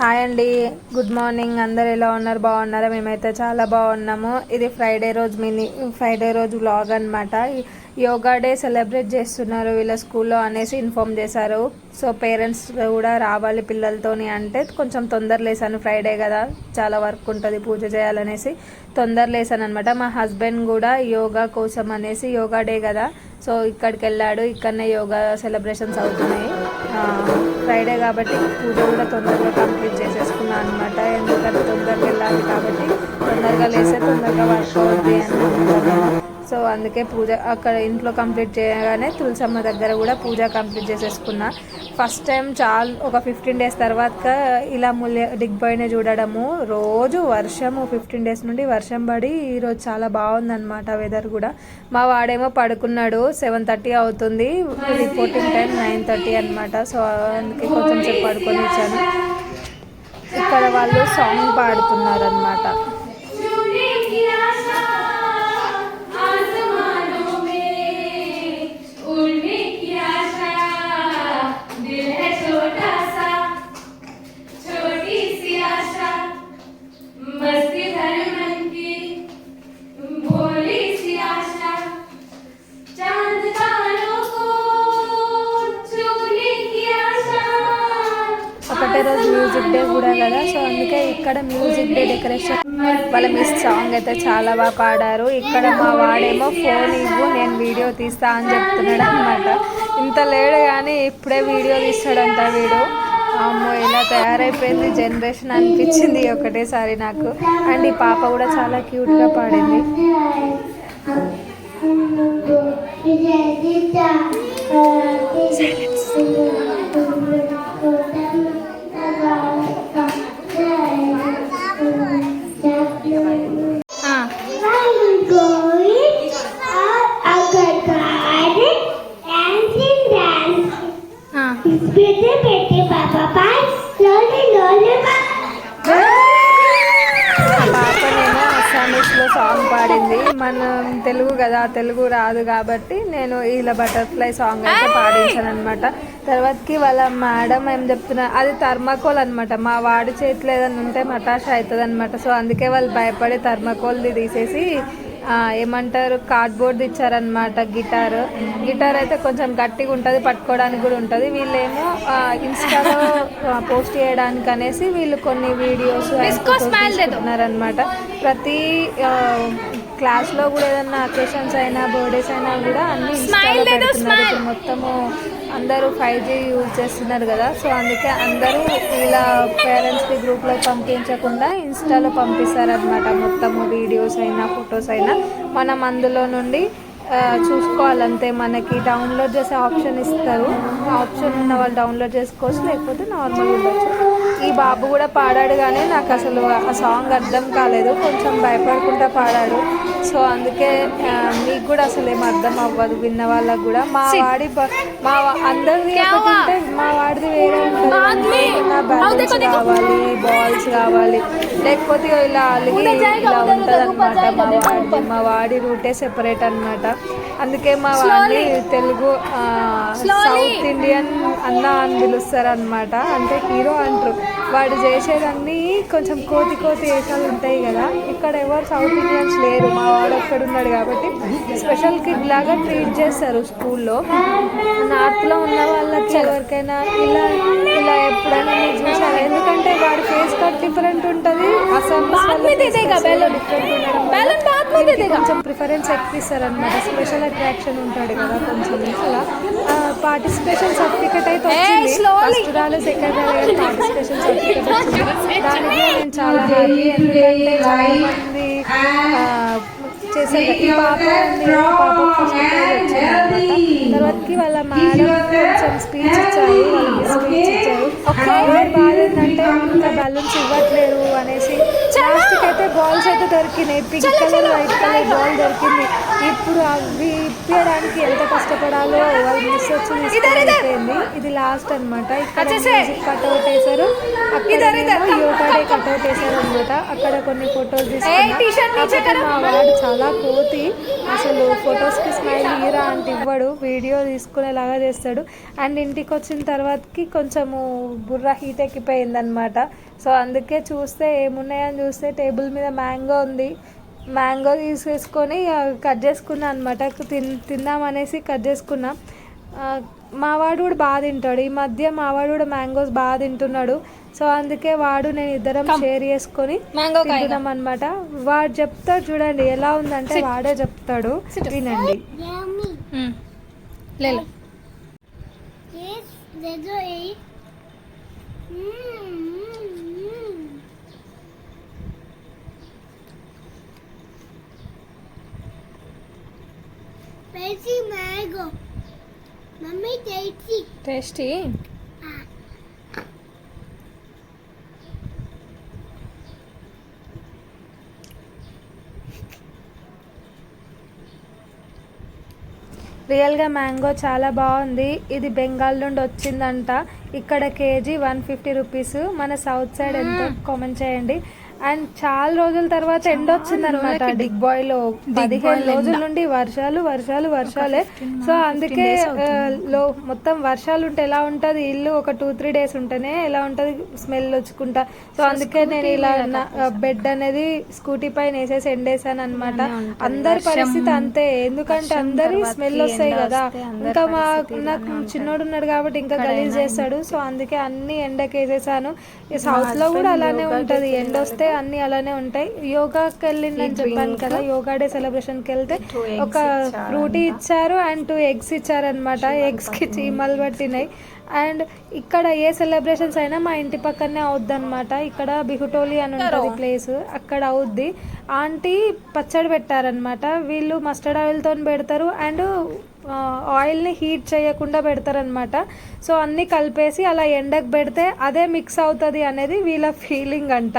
Hi అండి. Good morning. అందరు ఎలా ఉన్నారు? బాగున్నారా? మేమైతే చాలా బాగున్నాము. ఇది ఫ్రైడే రోజు మినీ ఫ్రైడే రోజు వ్లాగ్ అనమాట యోగా డే సెలబ్రేట్ చేస్తున్నారు. వీళ్ళ స్కూల్లో అనేసి ఇన్ఫామ్ చేశారు. సో పేరెంట్స్ కూడా రావాలి పిల్లలతోని అంటే కొంచెం తొందర లేసాను. ఫ్రైడే కదా చాలా వర్క్ ఉంటుంది పూజ చేయాలనేసి తొందర లేసాను అనమాట మా హస్బెండ్ కూడా యోగా కోసం అనేసి యోగా డే కదా సో ఇక్కడికి వెళ్ళాడు. ఇక్కడనే యోగా సెలబ్రేషన్స్ అవుతున్నాయి. ఫ్రైడే కాబట్టి పూజ కూడా తొందరగా కంప్లీట్ చేసేసుకున్నాను అనమాట ఎందుకంటే తొందరగా వెళ్ళాలి కాబట్టి తొందరగా లేస్తే తొందరగా వర్క్ అవుతుంది సో అందుకే పూజ అక్కడ ఇంట్లో కంప్లీట్ చేయగానే తులసమ్మ దగ్గర కూడా పూజ కంప్లీట్ చేసేసుకున్నా. ఫస్ట్ టైం చాలా ఒక ఫిఫ్టీన్ డేస్ తర్వాత ఇలా ముల్య దిగ్బోయిన చూడడము. రోజు వర్షము ఫిఫ్టీన్ డేస్ నుండి వర్షం పడి ఈరోజు చాలా బాగుందన్నమాట వెదర్ కూడా. మా వాడేమో పడుకున్నాడు సెవెన్ థర్టీ అవుతుంది. రిపోర్టింగ్ టైం నైన్ థర్టీ అనమాట సో అందుకే కొంచెం సేపు పడుకొని వచ్చాను. ఇక్కడ వాళ్ళు సాంగ్ పాడుతున్నారు మ్యూజిక్ డే కూడా కదా. సో అందుకే ఇక్కడ మ్యూజిక్ డే డెకరేషన్ వాళ్ళ మిస్ సాంగ్ అయితే చాలా బాగా పాడారు. ఇక్కడ మా వాడేమో ఫోన్ ఇవ్వు నేను వీడియో తీస్తా అని చెప్తున్నాడు అనమాట ఇంత లేడు కానీ ఇప్పుడే వీడియో తీస్తాడంట వీడు. అమ్మో ఇలా తయారైపోయింది జనరేషన్ అనిపించింది ఒకటేసారి నాకు. అండ్ ఈ పాప కూడా చాలా క్యూట్గా పాడింది. ఆ, Pretty, pretty, papa పాపనేమో అస్సామీస్లో సాంగ్ పాడింది. మనం తెలుగు కదా తెలుగు రాదు కాబట్టి నేను ఇలా బటర్ఫ్లై సాంగ్ అయితే పాడించాను అనమాట తర్వాతకి వాళ్ళ మేడం ఏం చెప్తున్నా అది థర్మాకోల్ అనమాట మా వాడి చేతిలో ఏదైనా ఉంటే మటాష్ అవుతుంది అనమాట సో అందుకే వాళ్ళు భయపడి థర్మాకోల్ది తీసేసి ఏమంటారు కార్డ్బోర్డ్ ఇచ్చారనమాట గిటార్ గిటార్ అయితే కొంచెం గట్టిగా ఉంటుంది పట్టుకోవడానికి కూడా ఉంటుంది. వీళ్ళేమో ఇన్స్టాలో పోస్ట్ చేయడానికి అనేసి వీళ్ళు కొన్ని వీడియోస్ తీసుకుంటున్నారనమాట ప్రతి క్లాస్లో కూడా ఏదన్నా అకేషన్స్ అయినా బర్త్డేస్ అయినా కూడా అన్ని ఇన్స్టాలో పెడుతున్నారు. ఇప్పుడు మొత్తము అందరూ ఫైవ్ జీ యూజ్ చేస్తున్నారు కదా. సో అందుకే అందరూ ఇలా పేరెంట్స్కి గ్రూప్లో పంపించకుండా ఇన్స్టాలో పంపిస్తారనమాట మొత్తము వీడియోస్ అయినా ఫొటోస్ అయినా. మనం అందులో నుండి చూసుకోవాలంతే. మనకి డౌన్లోడ్ చేసే ఆప్షన్ ఇస్తారు. ఆప్షన్ ఉన్న వాళ్ళు డౌన్లోడ్ చేసుకోవచ్చు లేకపోతే నార్మల్ ఉండొచ్చు. ఈ బాబు కూడా పాడాడు కానీ నాకు అసలు ఆ సాంగ్ అర్థం కాలేదు. కొంచెం భయపడుకుంటా పాడాడు. సో అందుకే మీకు కూడా అసలు ఏం అర్థం అవ్వదు. విన్న వాళ్ళకు కూడా. మా వాడి మా అందరిది ఒకటి ఉంటే మా వాడిది వేరే ఉంటుంది. బ్యాలెన్స్ కావాలి బాల్స్ కావాలి లేకపోతే ఇలా అలిగి ఇలా ఉంటుంది అనమాట మా వాడి మా వాడి రూటే సెపరేట్ అన్నమాట. అందుకే మా వాడిని తెలుగు సౌత్ ఇండియన్ అన్న అని పిలుస్తారు అనమాట అంటే హీరో అంటారు. వాడు చేసేదన్నీ కొంచెం కోతి కోతి వేషాలు ఉంటాయి కదా. ఇక్కడ ఎవరు సౌత్ ఇండియన్స్ లేరు. మా వాడు ఒక్కడు ఉన్నాడు కాబట్టి స్పెషల్ కిడ్ లాగా ట్రీట్ చేస్తారు స్కూల్లో. నార్త్లో ఉన్న వాళ్ళకి ఎవరికైనా ఇలా డిఫరెంట్ ఉంటుంది. కొంచెం ప్రిఫరెన్స్ ఎక్కువ ఇస్తారనమాట స్పెషల్ అట్రాక్షన్ ఉంటాడు కదా కొంచెం అలా పార్టిసిపేషన్ సర్టిఫికెట్ అయితే ఫస్ట్ సెకండ్ రాలేదు పార్టిసిపేషన్ సర్టిఫికెట్ దానికి నేను చాలా హ్యాపీ ఎందుకంటే చాలా మంది ఆ, చేశారు. ఈ పాప తర్వాతకి వాళ్ళ మేడం కొంచెం స్పీచ్ ఇచ్చారు వాళ్ళకి స్పీచ్ ఇచ్చారు బాధ ఏంటంటే ఇంకా బలూన్స్ ఇవ్వట్లేరు అనేసి లాస్ట్కి అయితే బాల్స్ అయితే దొరికినాయి. Pink colour white colour ball దొరికింది. ఇప్పుడు అవి ఇప్పడానికి ఎంత కష్టపడాలో వాళ్ళు మిస్ వచ్చి తీసుకెళ్ళిపోయింది ఇది లాస్ట్ అన్నమాట. ఇక్కడ మ్యూజిక్ కట్అవుట్ వేశారు అక్కడ యోగా అక్కడే కట్అవుట్ వేసారనమాట అక్కడ కొన్ని ఫొటోస్ తీసుకున్నా. మా వాడు చాలా కోతి. అసలు ఫొటోస్కి స్మైల్ హీరా అంటే ఇవ్వడు. వీడియో తీసుకునేలాగా చేస్తాడు. అండ్ ఇంటికి వచ్చిన తర్వాతకి కొంచెము బుర్ర హీట్ ఎక్కిపోయింది అనమాట సో అందుకే చూస్తే ఏమున్నాయని చూస్తే టేబుల్ మీద మ్యాంగో ఉంది. మ్యాంగో తీసేసుకొని కట్ చేసుకున్నా అనమాట తిన్ తిందామనేసి కట్ చేసుకున్నా. ఆ, మా వాడు కూడా బాగా తింటాడు. ఈ మధ్య మా వాడు కూడా మ్యాంగోస్ బాగా తింటున్నాడు. సో అందుకే వాడు నేను ఇద్దరం షేర్ చేసుకొని తింటున్నాం అనమాట వాడు చెప్తాడు చూడండి ఎలా ఉందంటే వాడే చెప్తాడు. తినండి. లేదు టేస్టీ Ah. రియల్గా మ్యాంగో చాలా బాగుంది. ఇది బెంగాల్ నుండి వచ్చిందంట. ఇక్కడ కేజీ వన్ ఫిఫ్టీ రూపీస్. మన సౌత్ సైడ్ ఎంత కామెంట్ చేయండి. అండ్ చాలా రోజుల తర్వాత ఎండ వచ్చింది అనమాట డిగ్ బాయ్లో పదిహేను రోజుల నుండి వర్షాలు వర్షాలు వర్షాలే. సో అందుకే లో మొత్తం వర్షాలు ఉంటే ఎలా ఉంటది? ఇల్లు ఒక టూ త్రీ డేస్ ఉంటేనే ఎలా ఉంటది? స్మెల్ వచ్చుకుంటా. సో అందుకే నేను ఇలా బెడ్ అనేది స్కూటీ పైన వేసేసి ఎండేసాను అనమాట అందరి పరిస్థితి అంతే. ఎందుకంటే అందరి స్మెల్ వస్తాయి కదా. ఇంకా మా నాకు చిన్నోడు ఉన్నాడు కాబట్టి ఇంకా గలీజ్ చేస్తాడు. సో అందుకే అన్ని ఎండకి వేసేసాను ఈ సౌత్లో కూడా అలానే ఉంటది. ఎండ వస్తే అన్ని అలానే ఉంటాయి. యోగాకి వెళ్ళిందని చెప్పాను కదా యోగా డే సెలబ్రేషన్కి వెళ్తే ఒక ఫ్రూటీ ఇచ్చారు అండ్ టూ ఎగ్స్ ఇచ్చారు అనమాట ఎగ్స్కి చీమలు పట్టినాయి. అండ్ ఇక్కడ ఏ సెలబ్రేషన్స్ అయినా మా ఇంటి పక్కనే అవుద్ది అనమాట ఇక్కడ బిహుటోలి అని ఉంటుంది ప్లేస్ అక్కడ అవుద్ది. ఆంటీ పచ్చడి పెట్టారనమాట వీళ్ళు మస్టర్డ్ ఆయిల్తో పెడతారు అండ్ ఆయిల్ని హీట్ చేయకుండా పెడతారనమాట సో అన్నీ కలిపేసి అలా ఎండకు పెడితే అదే మిక్స్ అవుతుంది అనేది వీళ్ళ ఫీలింగ్ అంట.